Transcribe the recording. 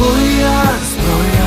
твоя зброя.